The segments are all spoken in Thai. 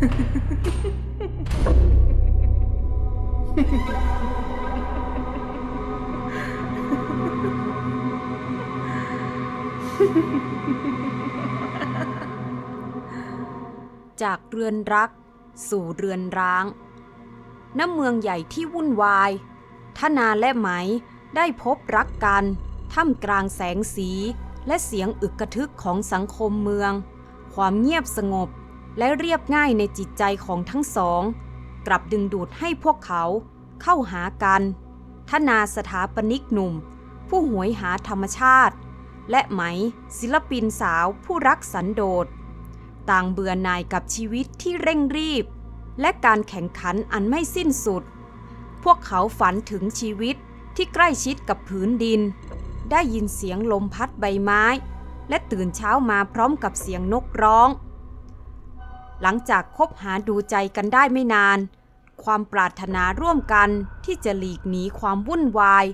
จากเรือนรัก สู่เรือนร้าง ณ เมืองใหญ่ที่วุ่นวาย ทนาและไหมได้พบรักกัน ท่ามกลางแสงสีและเสียงอึกกระทึกของสังคมเมือง ความเงียบสงบ และเรียบง่ายในจิตใจของทั้งสอง กลับดึงดูดให้พวกเขาเข้าหากันทนาสถาปนิกหนุ่ม ผู้หวยหาธรรมชาติ และไหมศิลปินสาวผู้รักสันโดษ ต่างเบื่อหน่ายกับชีวิตที่เร่งรีบ และการแข่งขันอันไม่สิ้นสุด พวกเขาฝันถึงชีวิตที่ใกล้ชิดกับผืนดิน ได้ยินเสียงลมพัดใบไม้ และตื่นเช้ามาพร้อมกับเสียงนกร้อง หลังจากคบหาดูใจกันได้ไม่นาน ความปรารถนาร่วมกันที่จะหลีกหนีความวุ่นวาย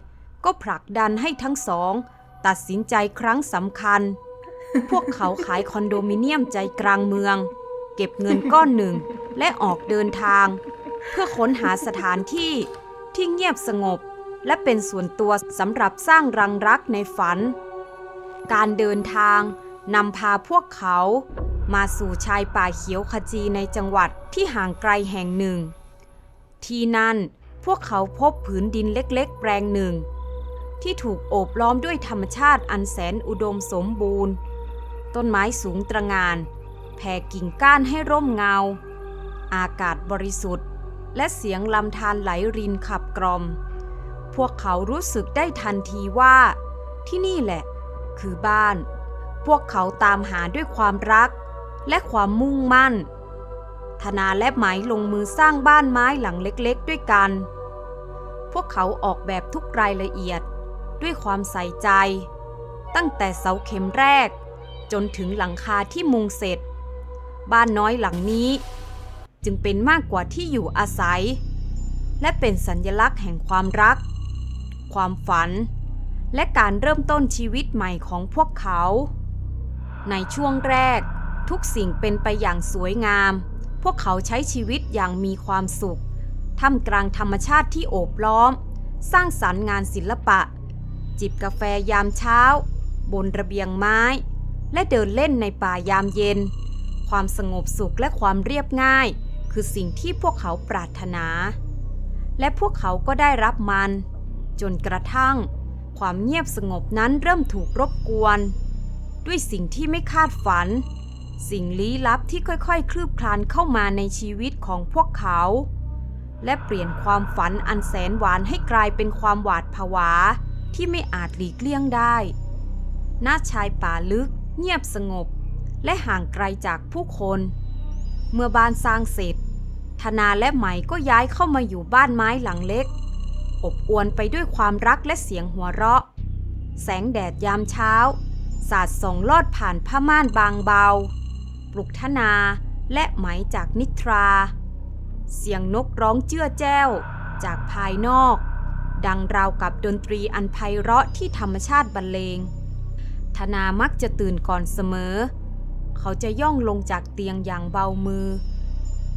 ก็ผลักดันให้ทั้งสอง ตัดสินใจครั้งสำคัญ พวกเขาขายคอนโดมิเนียมใจกลางเมือง เก็บเงินก้อนหนึ่งและออกเดินทาง เพื่อค้นหาสถานที่ที่เงียบสงบ และเป็นส่วนตัวสำหรับสร้างรังรักในฝัน การเดินทางนำพาพวกเขา มาสู่ชายป่าเขียวขจีในจังหวัดที่ห่างไกลแห่งหนึ่ง ที่นั่นพวกเขาพบผืนดินเล็กๆ แปลงหนึ่ง ที่ถูกโอบล้อมด้วยธรรมชาติอันแสนอุดมสมบูรณ์ ต้นไม้สูงตระงานแผ่กิ่งก้านให้ร่มเงา อากาศบริสุทธิ์ และเสียงลำธารไหลรินขับกล่อม พวกเขารู้สึกได้ทันทีว่า ที่นี่แหละ คือบ้าน พวกเขาตามหาด้วยความรัก และความมุ่งมั่น ธนาและไหมลงมือสร้างบ้านไม้หลังเล็กๆ ด้วยกัน พวกเขาออกแบบทุกรายละเอียดด้วยความใส่ใจ ตั้งแต่เสาเข็มแรก จนถึงหลังคาที่มุงเสร็จ บ้านน้อยหลังนี้ จึงเป็นมากกว่าที่อยู่อาศัย และเป็นสัญลักษณ์แห่งความรัก ความฝัน และการเริ่มต้นชีวิตใหม่ของพวกเขา ในช่วงแรก ทุกสิ่งเป็นไปอย่างสวยงาม พวกเขาใช้ชีวิตอย่างมีความสุข ท่ามกลางธรรมชาติที่โอบล้อม สร้างสรรค์งานศิลปะ จิบกาแฟยามเช้า บนระเบียงไม้ และเดินเล่นในป่ายามเย็น ความสงบสุขและความเรียบง่าย คือสิ่งที่พวกเขาปรารถนา และพวกเขาก็ได้รับมัน จนกระทั่ง ความเงียบสงบนั้นเริ่มถูกรบกวน ด้วยสิ่งที่ไม่คาดฝัน สิ่งลี้ลับที่ค่อยๆ คลืบคลานเข้ามาในชีวิตของพวกเขา และเปลี่ยนความฝันอันแสนหวานให้กลายเป็นความหวาดผวาที่ไม่อาจหลีกเลี่ยงได้หน้าชายป่าลึก เงียบสงบ และห่างไกลจากผู้คน เมื่อบ้านสร้างเสร็จ ธนาและไหมก็ย้ายเข้ามาอยู่บ้านไม้หลังเล็ก อบอวลไปด้วยความรักและเสียงหัวเราะ แสงแดดยามเช้า สาดส่องลอดผ่านผ้าม่านบางเบา ลุกธนาและไหมจากนิทรา เสียงนกร้องเจื้อแจ้ว จากภายนอก ดังราวกับดนตรีอันไพเราะที่ธรรมชาติบรรเลง ธนามักจะตื่นก่อนเสมอ เขาจะย่องลงจากเตียงอย่างเบามือ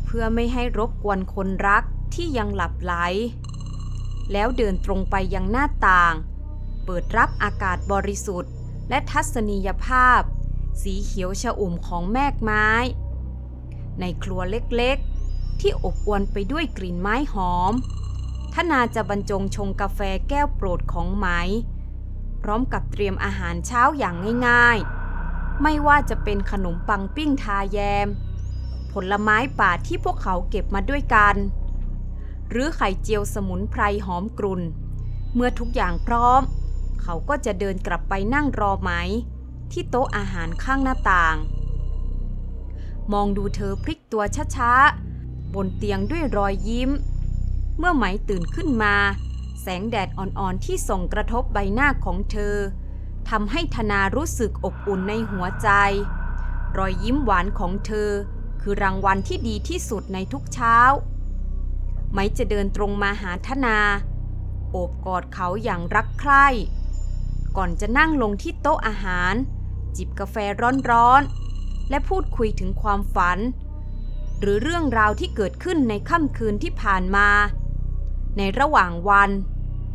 เพื่อไม่ให้รบกวนคนรักที่ยังหลับไหล แล้วเดินตรงไปยังหน้าต่าง เปิดรับอากาศบริสุทธิ์ และทัศนียภาพ สีเขียวชอุ่มของแมกไม้ ในครัวเล็กๆ ที่อบอวลไปด้วยกลิ่นไม้หอมทนาจะบรรจงชงกาแฟแก้วโปรดของไหม พร้อมกับเตรียมอาหารเช้าอย่างง่ายๆ ไม่ว่าจะเป็นขนมปังปิ้งทาแยม ผลไม้ป่าที่พวกเขาเก็บมาด้วยกัน หรือไข่เจียวสมุนไพรหอมกรุ่น เมื่อทุกอย่างพร้อม เขาก็จะเดินกลับไปนั่งรอไหม ที่โต๊ะอาหารข้างหน้าต่าง มองดูเธอพลิกตัวช้าๆ บนเตียงด้วยรอยยิ้ม เมื่อไหมตื่นขึ้นมา แสงแดดอ่อนๆที่ส่งกระทบใบหน้าของเธอทำให้ธนารู้สึกอบอุ่นในหัวใจ รอยยิ้มหวานของเธอ คือรางวัลที่ดีที่สุดในทุกเช้า ไหมจะเดินตรงมาหาธนา โอบกอดเขาอย่างรักใคร่ ก่อนจะนั่งลงที่โต๊ะอาหาร จิบกาแฟร้อนๆ และพูดคุยถึงความฝัน หรือเรื่องราวที่เกิดขึ้นในค่ำคืนที่ผ่านมา ในระหว่างวัน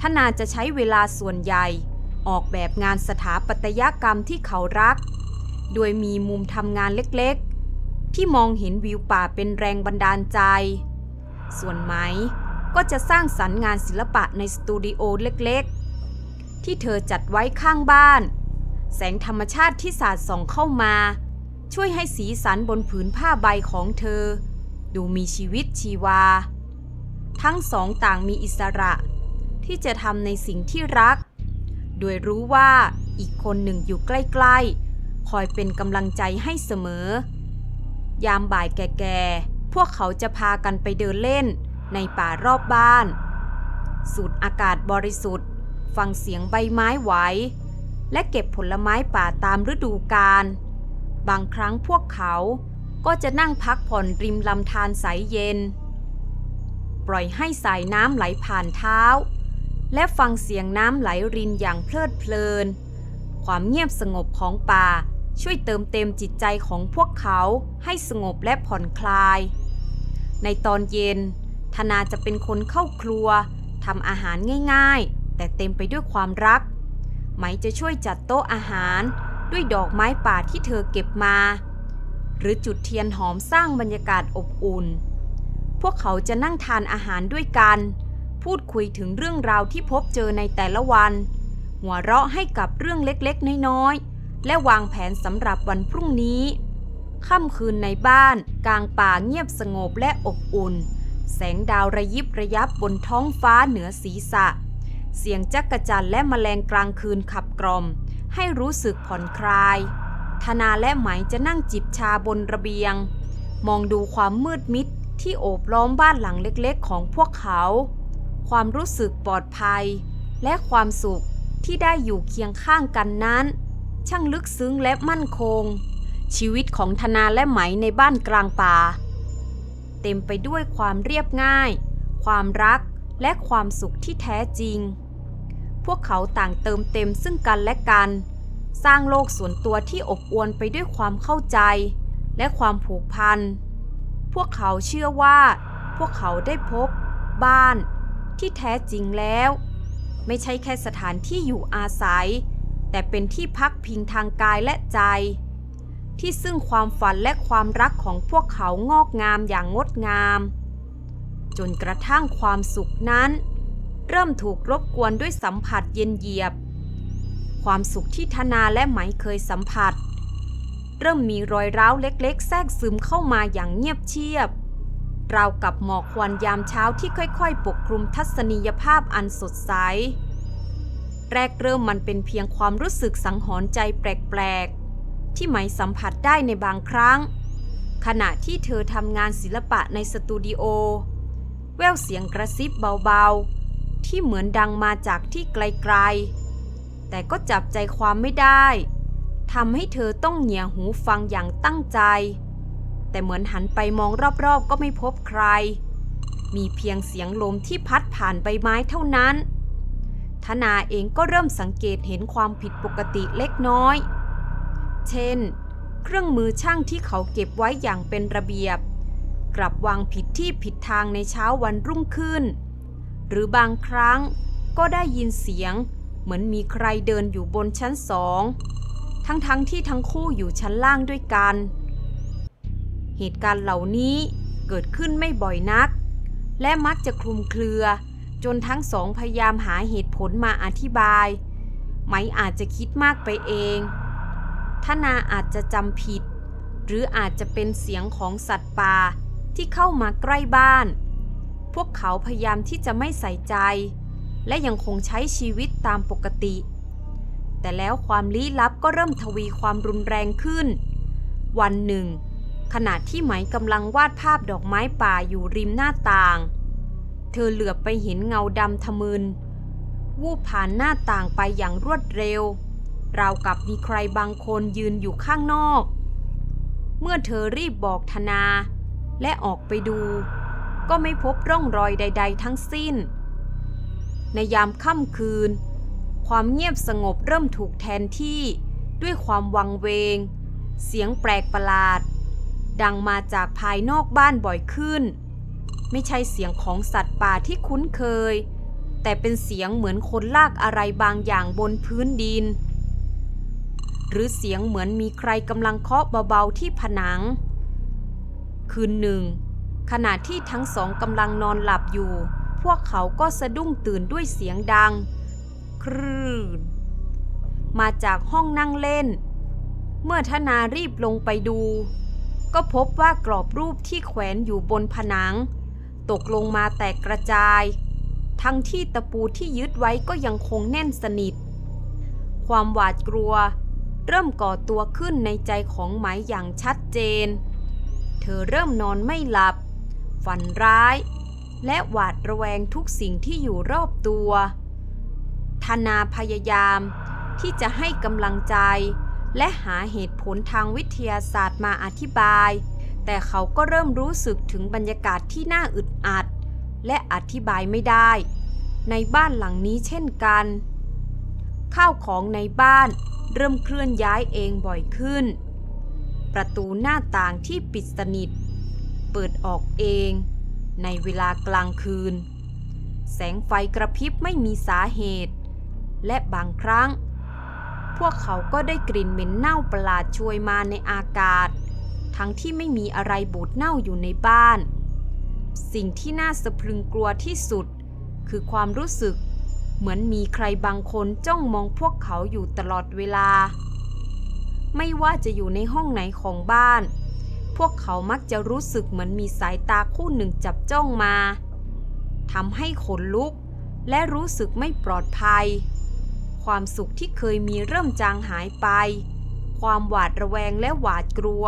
ทนาจะใช้เวลาส่วนใหญ่ ออกแบบงานสถาปัตยกรรมที่เขารัก โดยมีมุมทำงานเล็กๆ ที่มองเห็นวิวป่าเป็นแรงบันดาลใจ ส่วนไหมก็จะสร้างสรรค์งานศิลปะในสตูดิโอเล็กๆ ที่เธอจัดไว้ข้างบ้าน แสงธรรมชาติที่สาดส่องเข้ามา ช่วยให้สีสันบนผืนผ้าใบของเธอ ดูมีชีวิตชีวา ทั้งสองต่างมีอิสระ ที่จะทำในสิ่งที่รัก โดยรู้ว่าอีกคนหนึ่งอยู่ใกล้ๆ คอยเป็นกำลังใจให้เสมอ ยามบ่ายแก่ๆ พวกเขาจะพากันไปเดินเล่นในป่ารอบบ้าน สูดอากาศบริสุทธิ์ ฟังเสียงใบไม้ไหว และเก็บผลไม้ป่าตามฤดูกาล บางครั้งพวกเขาก็จะนั่งพักผ่อนริมลำธารใสเย็น ปล่อยให้สายน้ำไหลผ่านเท้า และฟังเสียงน้ำไหลรินอย่างเพลิดเพลิน ความเงียบสงบของป่าช่วยเติมเต็มจิตใจของพวกเขาให้สงบและผ่อนคลาย ในตอนเย็น ธนาจะเป็นคนเข้าครัวทำอาหารง่ายๆ แต่เต็มไปด้วยความรัก ไหมจะช่วยจัดโต๊ะอาหาร ด้วยดอกไม้ป่าที่เธอเก็บมา หรือจุดเทียนหอมสร้างบรรยากาศอบอุ่น พวกเขาจะนั่งทานอาหารด้วยกัน พูดคุยถึงเรื่องราวที่พบเจอในแต่ละวัน หัวเราะให้กับเรื่องเล็กๆ น้อยๆ และวางแผนสำหรับวันพรุ่งนี้ค่ำคืนในบ้าน กลางป่าเงียบสงบและอบอุ่น แสงดาวระยิบระยับบนท้องฟ้าเหนือศีรษะ เสียงจักกะจันและแมลงกลางคืนขับกล่อม ให้รู้สึกผ่อนคลาย ธนาและไหมจะนั่งจิบชาบนระเบียง มองดูความมืดมิดที่โอบล้อมบ้านหลังเล็กๆ ของพวกเขา ความรู้สึกปลอดภัย และความสุขที่ได้อยู่เคียงข้างกันนั้น ช่างลึกซึ้งและมั่นคง ชีวิตของธนาและไหมในบ้านกลางป่า เต็มไปด้วยความเรียบง่าย ความรักและความสุขที่แท้จริง พวกเขาต่างเติมเต็มซึ่งกันและกัน สร้างโลกส่วนตัวที่อบอวลไปด้วยความเข้าใจ และความผูกพัน พวกเขาเชื่อว่า พวกเขาได้พบ บ้าน ที่แท้จริงแล้ว ไม่ใช่แค่สถานที่อยู่อาศัย แต่เป็นที่พักพิงทางกายและใจ ที่ซึ่งความฝันและความรักของพวกเขางอกงามอย่างงดงาม จนกระทั่งความสุขนั้น เริ่มถูกรบกวนด้วยสัมผัสเย็นเยียบ ความสุขที่ธนาและไหมเคยสัมผัส เริ่มมีรอยร้าวเล็กๆ แทรกซึมเข้ามาอย่างเงียบเชียบ ราวกับหมอกควันยามเช้าที่ค่อยๆ ปกคลุมทัศนียภาพอันสดใส แรกเริ่มมันเป็นเพียงความรู้สึกสังหรณ์ใจแปลกๆ ที่ไหมสัมผัสได้ในบางครั้ง ขณะที่เธอทำงานศิลปะในสตูดิโอ แววเสียงกระซิบเบาๆ ที่เหมือนดังมาจากที่ไกลๆ แต่ก็จับใจความไม่ได้ทำให้เธอต้องเหนียหูฟังอย่างตั้งใจ แต่เหมือนหันไปมองรอบๆ ก็ไม่พบใคร มีเพียงเสียงลมที่พัดผ่านใบไม้เท่านั้นธนาเองก็เริ่มสังเกตเห็นความผิดปกติเล็กน้อย เช่น เครื่องมือช่างที่เขาเก็บไว้อย่างเป็นระเบียบ กลับวางผิดที่ผิดทางในเช้าวันรุ่งขึ้น หรือบางครั้งก็ได้ยินเสียง เหมือนมีใครเดินอยู่บนชั้นสอง ทั้งๆทที่ทั้งคู่อยู่ชั้นล่างด้วยกัน เหตุการณ์เหล่านี้เกิดขึ้นไม่บ่อยนัก และมักจะคลุมเครือ จนทั้งสองพยายามหาเหตุผลมาอธิบายไหมอาจจะคิดมากไปเองทนาอาจจะจำผิด หรืออาจจะเป็นเสียงของสัตว์ป่าที่เข้ามาใกล้บ้าน พวกเขาพยายามที่จะไม่ใส่ใจ และยังคงใช้ชีวิตตามปกติ แต่แล้วความลี้ลับก็เริ่มทวีความรุนแรงขึ้น วันหนึ่ง ขณะที่ไหมกำลังวาดภาพดอกไม้ป่าอยู่ริมหน้าต่าง เธอเหลือบไปเห็นเงาดำทะมึน วูบผ่านหน้าต่างไปอย่างรวดเร็ว ราวกับมีใครบางคนยืนอยู่ข้างนอก เมื่อเธอรีบบอกธนาและออกไปดู ก็ไม่พบร่องรอยใด ๆ ทั้งสิ้น ในยามค่ำคืน ความเงียบสงบเริ่มถูกแทนที่ด้วยความวังเวง เสียงแปลกประหลาด ดังมาจากภายนอกบ้านบ่อยขึ้น ไม่ใช่เสียงของสัตว์ป่าที่คุ้นเคย แต่เป็นเสียงเหมือนคนลากอะไรบางอย่างบนพื้นดิน หรือเสียงเหมือนมีใครกำลังเคาะเบาๆที่ผนัง คืนหนึ่ง ขณะที่ทั้งสองกำลังนอนหลับอยู่ พวกเขาก็สะดุ้งตื่นด้วยเสียงดัง ครื่น มาจากห้องนั่งเล่น เมื่อธนารีบลงไปดู ก็พบว่ากรอบรูปที่แขวนอยู่บนผนัง ตกลงมาแตกกระจาย ทั้งที่ตะปูที่ยึดไว้ก็ยังคงแน่นสนิท ความหวาดกลัว เริ่มก่อตัวขึ้นในใจของไหมอย่างชัดเจน เธอเริ่มนอนไม่หลับ ฝันร้าย และหวาดระแวงทุกสิ่งที่อยู่รอบตัว ธนาพยายามที่จะให้กำลังใจ และหาเหตุผลทางวิทยาศาสตร์มาอธิบาย แต่เขาก็เริ่มรู้สึกถึงบรรยากาศที่น่าอึดอัด และอธิบายไม่ได้ ในบ้านหลังนี้เช่นกัน ข้าวของในบ้านเริ่มเคลื่อนย้ายเองบ่อยขึ้น ประตูหน้าต่างที่ปิดสนิท เปิดออกเอง ในเวลากลางคืน แสงไฟกระพริบไม่มีสาเหตุ และบางครั้ง พวกเขาก็ได้กลิ่นเหม็นเน่าประหลาดช่วยมาในอากาศ ทั้งที่ไม่มีอะไรบูดเน่าอยู่ในบ้าน สิ่งที่น่าสะพรึงกลัวที่สุด คือความรู้สึกเหมือนมีใครบางคนจ้องมองพวกเขาอยู่ตลอดเวลา ไม่ว่าจะอยู่ในห้องไหนของบ้าน พวกเขามักจะรู้สึกเหมือนมีสายตาคู่หนึ่งจับจ้องมาทำให้ขนลุก และรู้สึกไม่ปลอดภัย ความสุขที่เคยมีเริ่มจางหายไป ความหวาดระแวงและหวาดกลัว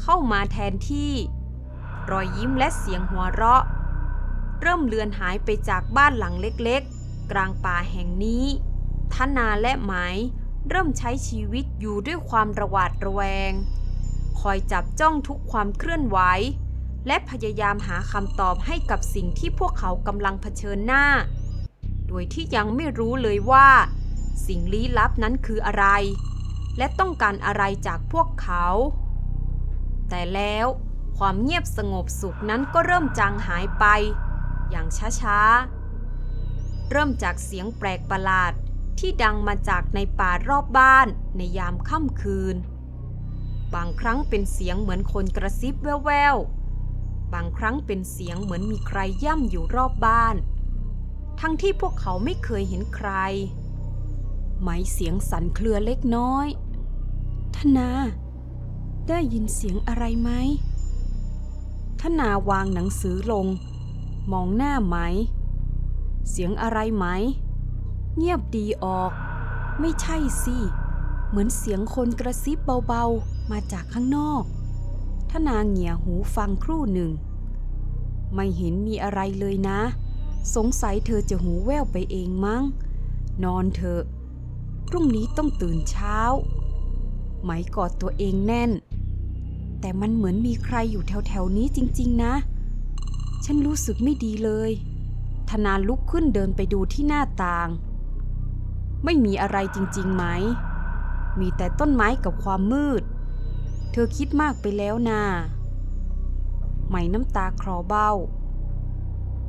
เข้ามาแทนที่ รอยยิ้มและเสียงหัวเราะ เริ่มเลือนหายไปจากบ้านหลังเล็กๆ กลางป่าแห่งนี้ทนาและไหมเริ่มใช้ชีวิตอยู่ด้วยความระหวาดระแวง คอยจับจ้องทุกความเคลื่อนไหว และพยายามหาคำตอบให้กับสิ่งที่พวกเขากำลังเผชิญหน้า โดยที่ยังไม่รู้เลยว่า สิ่งลี้ลับนั้นคืออะไร และต้องการอะไรจากพวกเขา แต่แล้วความเงียบสงบสุขนั้นก็เริ่มจางหายไป อย่างช้าๆ เริ่มจากเสียงแปลกประหลาดที่ดังมาจากในป่ารอบบ้านในยามค่ำคืน บางครั้งเป็นเสียงเหมือนคนกระซิบแว่วๆ บางครั้งเป็นเสียงเหมือนมีใครย่ำอยู่รอบบ้าน ทั้งที่พวกเขาไม่เคยเห็นใคร ไหมเสียงสั่นเครือเล็กน้อยธนา ได้ยินเสียงอะไรไหมธนาวางหนังสือลง มองหน้าไหม เสียงอะไรไหม เงียบดีออก ไม่ใช่สิ เหมือนเสียงคนกระซิบเบาๆ มาจากข้างนอกทนาเหงียหูฟังครู่หนึ่ง ไม่เห็นมีอะไรเลยนะ สงสัยเธอจะหูแว่วไปเองมั้ง นอนเถอะ พรุ่งนี้ต้องตื่นเช้า ไหมกอดตัวเองแน่น แต่มันเหมือนมีใครอยู่แถวๆนี้จริง ๆ นะ ฉันรู้สึกไม่ดีเลยธนาลุกขึ้นเดินไปดูที่หน้าต่าง ไม่มีอะไรจริงๆไหม มีแต่ต้นไม้กับความมืด เธอคิดมากไปแล้วนาไหมน้ำตาคลอเบ้า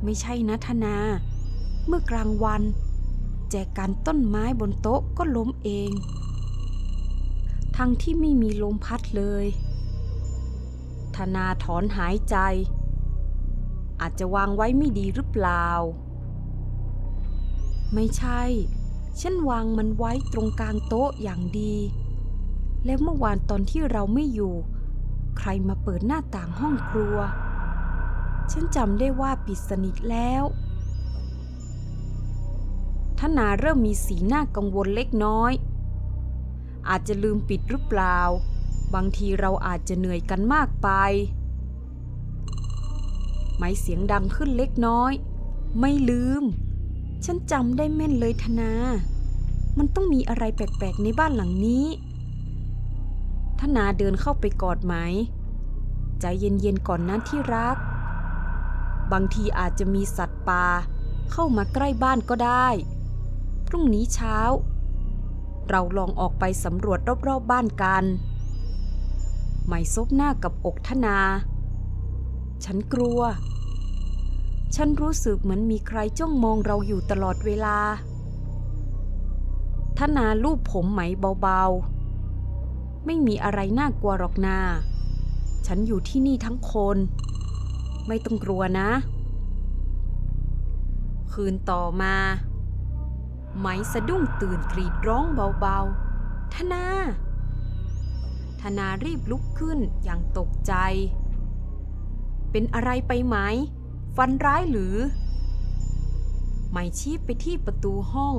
ไม่ใช่นะธนา เมื่อกลางวัน แจกันต้นไม้บนโต๊ะก็ล้มเอง ทั้งที่ไม่มีลมพัดเลย ธนาถอนหายใจ อาจจะวางไว้ไม่ดีหรือเปล่า ไม่ใช่ ฉันวางมันไว้ตรงกลางโต๊ะอย่างดี และเมื่อวานตอนที่เราไม่อยู่ ใครมาเปิดหน้าต่างห้องครัว ฉันจำได้ว่าปิดสนิทแล้วทนาเริ่มมีสีหน้ากังวลเล็กน้อย อาจจะลืมปิดหรือเปล่า บางทีเราอาจจะเหนื่อยกันมากไปไหมเสียงดังขึ้นเล็กน้อย ไม่ลืม ฉันจำได้แม่นเลยธนา มันต้องมีอะไรแปลกๆในบ้านหลังนี้ ธนาเดินเข้าไปกอดไหม ใจเย็นๆก่อนนะที่รัก บางทีอาจจะมีสัตว์ป่าเข้ามาใกล้บ้านก็ได้ พรุ่งนี้เช้า เราลองออกไปสำรวจรอบๆบบ้านกันไมไหมซบหน้ากับอกธนา ฉันกลัว ฉันรู้สึกเหมือนมีใครจ้องมองเราอยู่ตลอดเวลาธนาลูบผมไหมเบาๆ ไม่มีอะไรน่ากลัวหรอกนา ฉันอยู่ที่นี่ทั้งคน ไม่ต้องกลัวนะ คืนต่อมา ไหมสะดุ้งตื่นกรีดร้องเบาๆ ธนา ธนารีบลุกขึ้นอย่างตกใจ เป็นอะไรไปไหม ฟันร้ายหรือ ไหมชี้ไปที่ประตูห้อง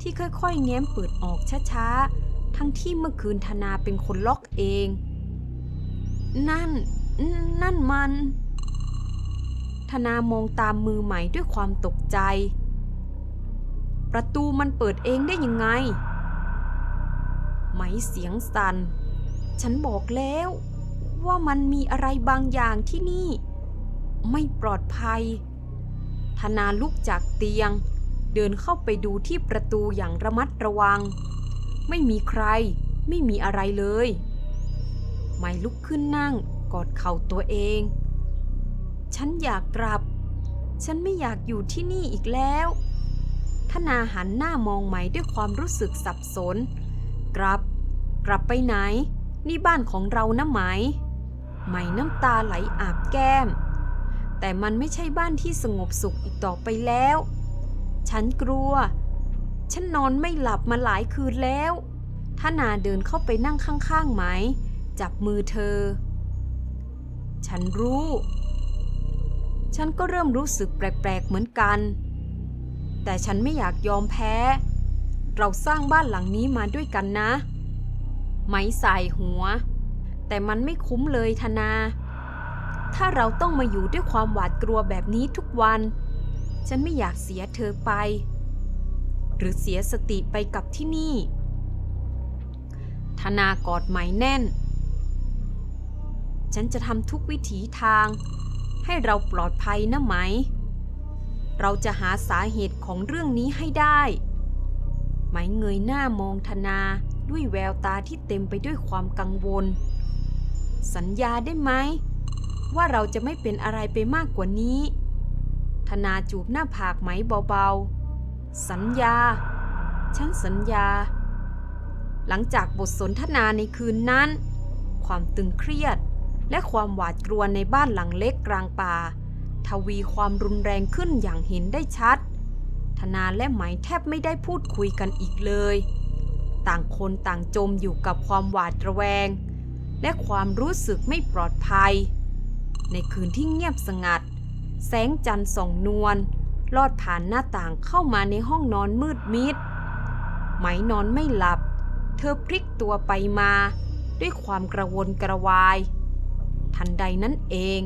ที่ค่อยๆ แง้มเปิดออกช้าๆ ทั้งที่เมื่อคืนธนาเป็นคนล็อกเอง นั่น นั่นมัน ธนามองตามมือไหม่ด้วยความตกใจ ประตูมันเปิดเองได้ยังไง ไหมเสียงสัน่น ฉันบอกแล้วว่ามันมีอะไรบางอย่างที่นี่ ไม่ปลอดภัย ธนาลุกจากเตียง เดินเข้าไปดูที่ประตูอย่างระมัดระวัง ไม่มีใคร ไม่มีอะไรเลยไหมลุกขึ้นนั่งกอดเข่าตัวเอง ฉันอยากกลับ ฉันไม่อยากอยู่ที่นี่อีกแล้วธนาหันหน้ามองไหมด้วยความรู้สึกสับสน กลับ กลับไปไหน นี่บ้านของเรานะไหม ไหมน้ำตาไหลอาบแก้ม แต่มันไม่ใช่บ้านที่สงบสุขอีกต่อไปแล้ว ฉันกลัว ฉันนอนไม่หลับมาหลายคืนแล้ว ท่านาเดินเข้าไปนั่งข้างๆไหม จับมือเธอ ฉันรู้ ฉันก็เริ่มรู้สึกแปลกๆเหมือนกัน แต่ฉันไม่อยากยอมแพ้ เราสร้างบ้านหลังนี้มาด้วยกันนะไหมใส่หัว แต่มันไม่คุ้มเลยธนา ถ้าเราต้องมาอยู่ด้วยความหวาดกลัวแบบนี้ทุกวัน ฉันไม่อยากเสียเธอไป หรือเสียสติไปกับที่นี่ ธนากอดไหมแน่น ฉันจะทำทุกวิถีทาง ให้เราปลอดภัยนะไหม เราจะหาสาเหตุของเรื่องนี้ให้ได้ ไหมเงยหน้ามองธนาด้วยแววตาที่เต็มไปด้วยความกังวล สัญญาได้ไหม ว่าเราจะไม่เป็นอะไรไปมากกว่านี้ ธนาจูบหน้าผากไหมเบาๆ สัญญา ฉันสัญญา หลังจากบทสนทนาในคืนนั้น ความตึงเครียดและความหวาดกลัวในบ้านหลังเล็กกลางป่า ทวีความรุนแรงขึ้นอย่างเห็นได้ชัด ธนาและไหมแทบไม่ได้พูดคุยกันอีกเลย ต่างคนต่างจมอยู่กับความหวาดระแวง และความรู้สึกไม่ปลอดภัย ในคืนที่เงียบสงัด แสงจันทร์ส่องนวล ลอดผ่านหน้าต่างเข้ามาในห้องนอนมืดมิด ไหมนอนไม่หลับ เธอพลิกตัวไปมา ด้วยความกระวนกระวาย ทันใดนั้นเอง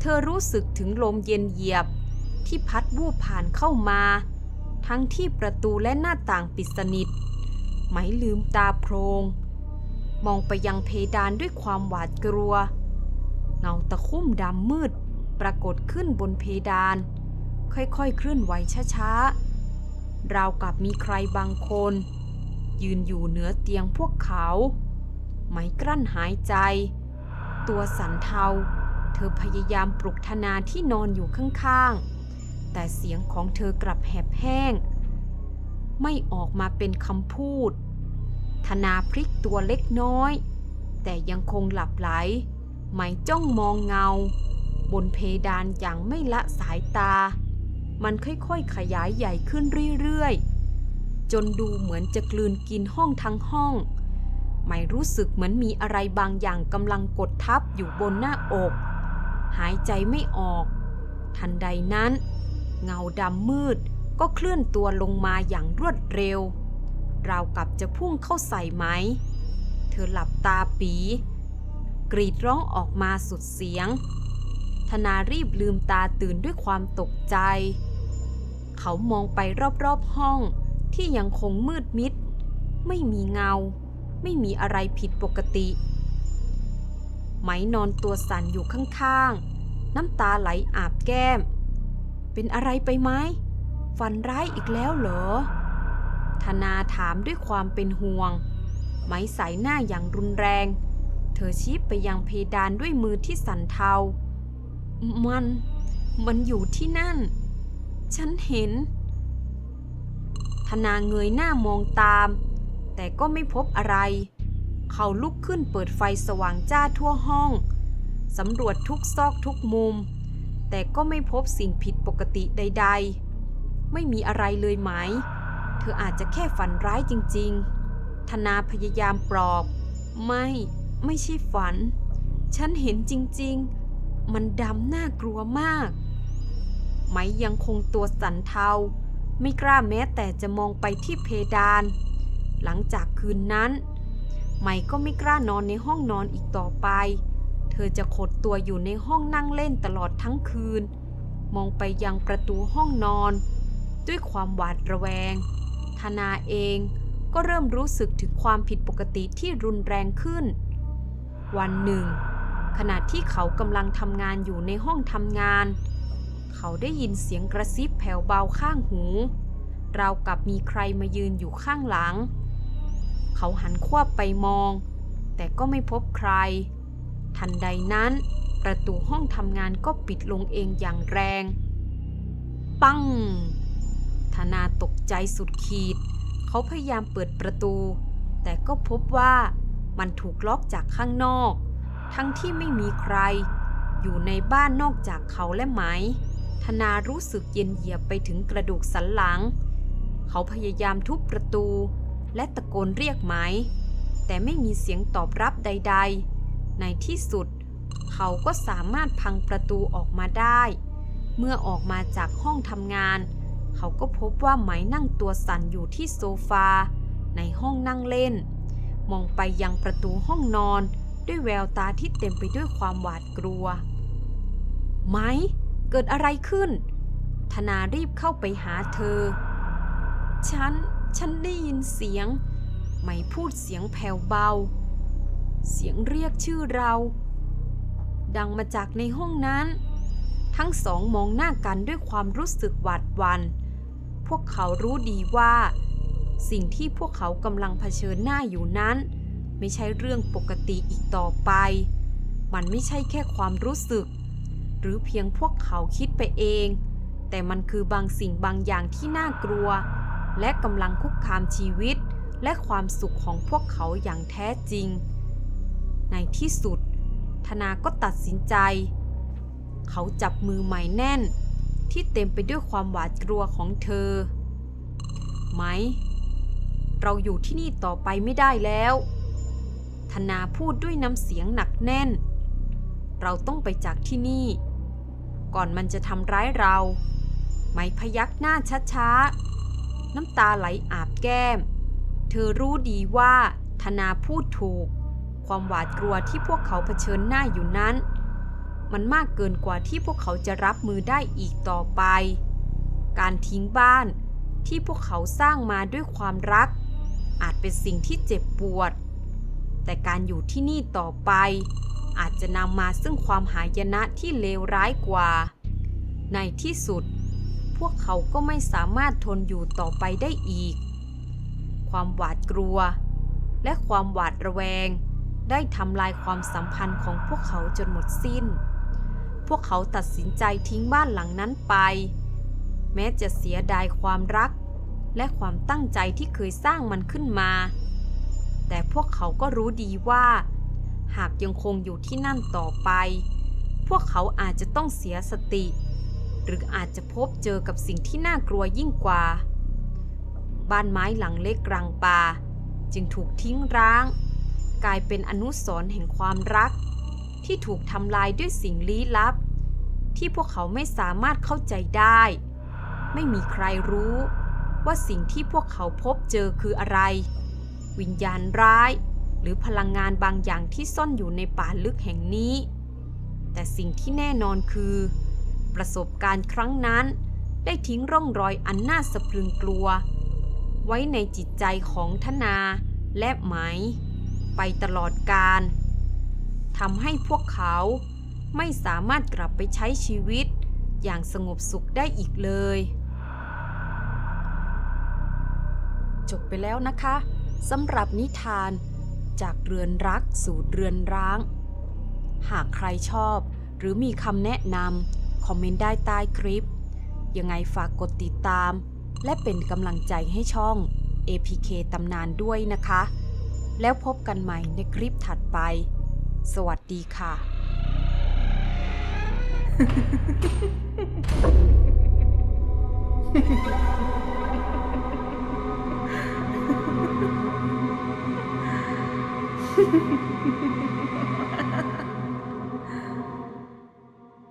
เธอรู้สึกถึงลมเย็นเหยียบ ที่พัดวูบผ่านเข้ามา ทั้งที่ประตูและหน้าต่างปิดสนิท ไหมลืมตาโพรง มองไปยังเพดานด้วยความหวาดกลัว เงาตะคุ่มดำมืดปรากฏขึ้นบนเพดาน ค่อยๆเคลื่อนไหวช้าๆ ราวกับมีใครบางคน ยืนอยู่เหนือเตียงพวกเขา ไหมกลั้นหายใจ ตัวสันเทา เธอพยายามปลุกธนาที่นอนอยู่ข้างๆ แต่เสียงของเธอกลับแหบแห้ง ไม่ออกมาเป็นคำพูด ธนาพลิกตัวเล็กน้อย แต่ยังคงหลับไหล ไหมจ้องมองเงา บนเพดานอย่างไม่ละสายตา มันค่อยๆ ขยายใหญ่ขึ้นเรื่อยๆ จนดูเหมือนจะกลืนกินห้องทั้งห้อง ไม่รู้สึกเหมือนมีอะไรบางอย่างกำลังกดทับอยู่บนหน้าอก หายใจไม่ออก ทันใดนั้น เงาดำมืดก็เคลื่อนตัวลงมาอย่างรวดเร็ว ราวกับจะพุ่งเข้าใส่ไหม เธอหลับตาปี กรีดร้องออกมาสุดเสียงธนารีบลืมตาตื่นด้วยความตกใจ เขามองไปรอบๆห้องที่ยังคงมืดมิด ไม่มีเงา ไม่มีอะไรผิดปกติ ไหมนอนตัวสั่นอยู่ข้างๆ น้ำตาไหลอาบแก้ม เป็นอะไรไปไหมฝันร้ายอีกแล้วเหรอ ธนาถามด้วยความเป็นห่วง ไหมใส่หน้าอย่างรุนแรง เธอชี้ไปยังเพดานด้วยมือที่สั่นเทา มัน มันอยู่ที่นั่น ฉันเห็น ธนาเงยหน้ามองตาม แต่ก็ไม่พบอะไร เขาลุกขึ้นเปิดไฟสว่างจ้าทั่วห้อง สำรวจทุกซอกทุกมุม แต่ก็ไม่พบสิ่งผิดปกติใด ๆ ไม่มีอะไรเลยไหม เธออาจจะแค่ฝันร้ายจริง ๆ ธนาพยายามปลอบ ไม่ ไม่ใช่ฝัน ฉันเห็นจริง ๆ มันดำน่ากลัวมาก ไหมยังคงตัวสั่นเทา ไม่กล้าแม้แต่จะมองไปที่เพดาน หลังจากคืนนั้นไหมก็ไม่กล้านอนในห้องนอนอีกต่อไป เธอจะขดตัวอยู่ในห้องนั่งเล่นตลอดทั้งคืน มองไปยังประตูห้องนอน ด้วยความหวาดระแวง ธนาเองก็เริ่มรู้สึกถึงความผิดปกติที่รุนแรงขึ้น วันหนึ่ง ขณะที่เขากำลังทำงานอยู่ในห้องทำงานเขาได้ยินเสียงกระซิบแผ่วเบาข้างหู ราวกับมีใครมายืนอยู่ข้างหลัง เขาหันขวบไปมอง แต่ก็ไม่พบใคร ทันใดนั้น ประตูห้องทำงานก็ปิดลงเองอย่างแรง ปัง ธนาตกใจสุดขีด เขาพยายามเปิดประตู แต่ก็พบว่ามันถูกล็อกจากข้างนอก ทั้งที่ไม่มีใครอยู่ในบ้านนอกจากเขาและไหม ธนารู้สึกเย็นเหยียบไปถึงกระดูกสันหลัง เขาพยายามทุบประตู และตะโกนเรียกไหม แต่ไม่มีเสียงตอบรับใด ๆ ในที่สุด เขาก็สามารถพังประตูออกมาได้ เมื่อออกมาจากห้องทำงาน เขาก็พบว่าไหมนั่งตัวสั่นอยู่ที่โซฟา ในห้องนั่งเล่น มองไปยังประตูห้องนอนด้วยแววตาที่เต็มไปด้วยความหวาดกลัว ไหม เกิดอะไรขึ้น ธนารีบเข้าไปหาเธอ ฉัน ฉันได้ยินเสียงไหมพูดเสียงแผ่วเบา เสียงเรียกชื่อเรา ดังมาจากในห้องนั้น ทั้งสองมองหน้ากันด้วยความรู้สึกหวาดหวันพวกเขารู้ดีว่า สิ่งที่พวกเขากำลังเผชิญหน้าอยู่นั้น ไม่ใช่เรื่องปกติอีกต่อไป มันไม่ใช่แค่ความรู้สึก หรือเพียงพวกเขาคิดไปเอง แต่มันคือบางสิ่งบางอย่างที่น่ากลัว และกำลังคุกคามชีวิต และความสุขของพวกเขาอย่างแท้จริง ในที่สุด ธนาก็ตัดสินใจ เขาจับมือไหมแน่น ที่เต็มไปด้วยความหวาดกลัวของเธอ ไหม เราอยู่ที่นี่ต่อไปไม่ได้แล้ว ธนาพูดด้วยน้ำเสียงหนักแน่น เราต้องไปจากที่นี่ ก่อนมันจะทำร้ายเรา ไมพยักหน้าช้าๆ น้ำตาไหลอาบแก้ม เธอรู้ดีว่าธนาพูดถูก ความหวาดกลัวที่พวกเขาเผชิญหน้าอยู่นั้น มันมากเกินกว่าที่พวกเขาจะรับมือได้อีกต่อไป การทิ้งบ้านที่พวกเขาสร้างมาด้วยความรัก อาจเป็นสิ่งที่เจ็บปวด แต่การอยู่ที่นี่ต่อไป อาจจะนำมาซึ่งความหายนะที่เลวร้ายกว่า ในที่สุด พวกเขาก็ไม่สามารถทนอยู่ต่อไปได้อีก ความหวาดกลัว และความหวาดระแวง ได้ทำลายความสัมพันธ์ของพวกเขาจนหมดสิ้น พวกเขาตัดสินใจทิ้งบ้านหลังนั้นไป แม้จะเสียดายความรัก และความตั้งใจที่เคยสร้างมันขึ้นมา แต่พวกเขาก็รู้ดีว่า หากยังคงอยู่ที่นั่นต่อไป พวกเขาอาจจะต้องเสียสติ หรืออาจจะพบเจอกับสิ่งที่น่ากลัวยิ่งกว่า บ้านไม้หลังเล็กกลางป่า จึงถูกทิ้งร้าง กลายเป็นอนุสรณ์แห่งความรัก ที่ถูกทำลายด้วยสิ่งลี้ลับ ที่พวกเขาไม่สามารถเข้าใจได้ ไม่มีใครรู้ว่าสิ่งที่พวกเขาพบเจอคืออะไร วิญญาณร้าย รือพลังงานบางอย่างที่ซ่อนอยู่ในป่าลึกแห่งนี้ แต่สิ่งที่แน่นอนคือ ประสบการณ์ครั้งนั้น ได้ทิ้งร่องรอยอันน่าสะพรึงกลัว ไว้ในจิตใจของธนาและไหม ไปตลอดกาลทำให้พวกเขาไม่สามารถกลับไปใช้ชีวิตอย่างสงบสุขได้อีกเลย จบไปแล้วนะคะสำหรับนิทาน จากเรือนรักสู่เรือนร้าง หากใครชอบหรือมีคำแนะนำคอมเมนต์ได้ใต้คลิป ยังไงฝากกดติดตาม และเป็นกำลังใจให้ช่อง APK ตำนานด้วยนะคะ แล้วพบกันใหม่ในคลิปถัดไป สวัสดีค่ะ Ha フフフフ。